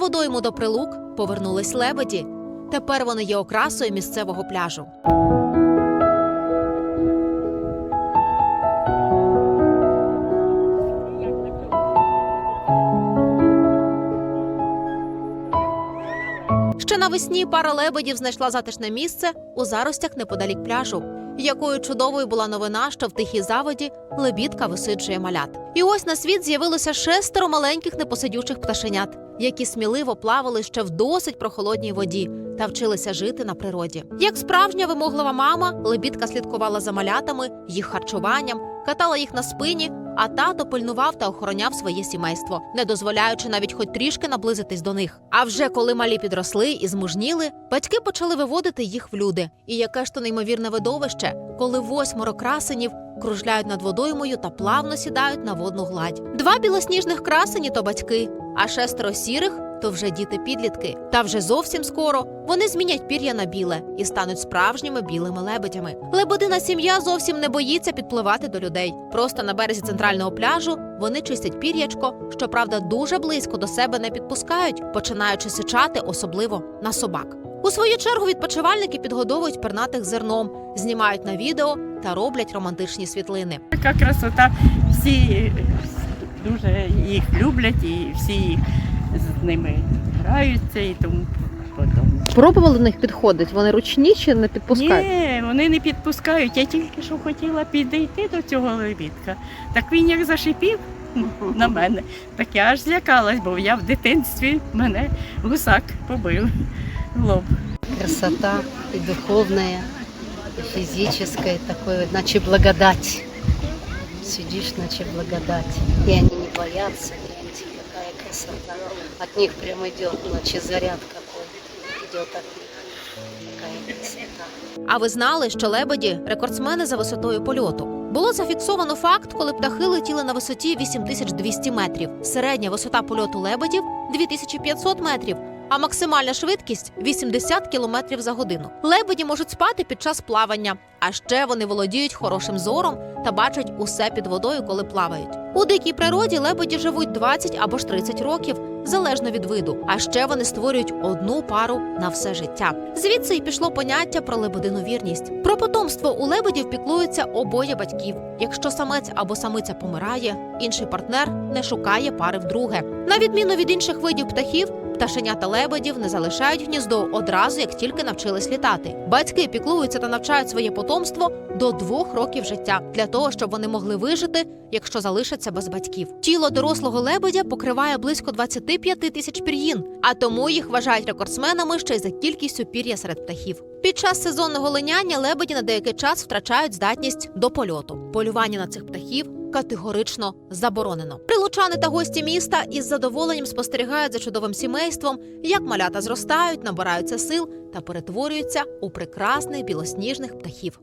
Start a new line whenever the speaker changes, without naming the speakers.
водойму до прилук повернулись лебеді. Тепер вони є окрасою місцевого пляжу. Ще навесні пара лебедів знайшла затишне місце у заростях неподалік пляжу. Якою чудовою була новина, що в тихій заводі лебідка висиджує малят. І ось на світ з'явилося шестеро маленьких непосидючих пташенят, які сміливо плавали ще в досить прохолодній воді та вчилися жити на природі. Як справжня вимоглива мама, лебідка слідкувала за малятами, їх харчуванням, катала їх на спині, а тато пильнував та охороняв своє сімейство, не дозволяючи навіть хоч трішки наблизитись до них. А вже коли малі підросли і змужніли, батьки почали виводити їх в люди. І яке ж то неймовірне видовище, коли восьмеро красенів кружляють над водоймою та плавно сідають на водну гладь. Два білосніжних красені то батьки, а шестеро сірих то вже діти підлітки. Та вже зовсім скоро вони змінять пір'я на біле і стануть справжніми білими лебедями. Лебедина сім'я зовсім не боїться підпливати до людей. Просто на березі центрального пляжу вони чистять пір'ячко, щоправда, дуже близько до себе не підпускають, починаючи сичати, особливо на собак. У свою чергу відпочивальники підгодовують пернатих зерном, знімають на відео та роблять романтичні світлини.
Така красота, всі дуже їх люблять і всі з ними граються і тому подобне.
Пробували до них підходити? Вони ручні чи не підпускають?
Ні, вони не підпускають. Я тільки що хотіла підійти до цього лебідка. Так він як зашипів на мене, так я аж злякалась, бо я в дитинстві мене гусак побив в лоб.
красота и духовная, и физическая, такое, значит, благодать. Сидишь, значит, благодать. И они не боятся, какая красота. От них прям идет, значит, заряд какой идет от них.
А ви знали, що лебеді рекордсмени за висотою польоту? Було зафіксовано факт, коли птахи летіли на висоті 8200 метрів. Середня висота польоту лебедів 2500 метрів, а максимальна швидкість 80 км за годину. Лебеді можуть спати під час плавання, а ще вони володіють хорошим зором та бачать усе під водою, коли плавають. У дикій природі лебеді живуть 20 або ж 30 років, залежно від виду. А ще вони створюють одну пару на все життя. Звідси й пішло поняття про лебедину вірність. Про потомство у лебедів піклуються обоє батьків. Якщо самець або самиця помирає, інший партнер не шукає пари вдруге. На відміну від інших видів птахів. Пташенята лебедів не залишають гніздо одразу, як тільки навчились літати. Батьки піклуються та навчають своє потомство до двох років життя для того, щоб вони могли вижити, якщо залишаться без батьків. Тіло дорослого лебедя покриває близько 25 тисяч пір'їн, а тому їх вважають рекордсменами ще й за кількістю пір'я серед птахів. Під час сезонного линяння лебеді на деякий час втрачають здатність до польоту. Полювання на цих птахів категорично заборонено. Прилучани та гості міста із задоволенням спостерігають за чудовим сімейством, як малята зростають, набираються сил та перетворюються у прекрасних білосніжних птахів.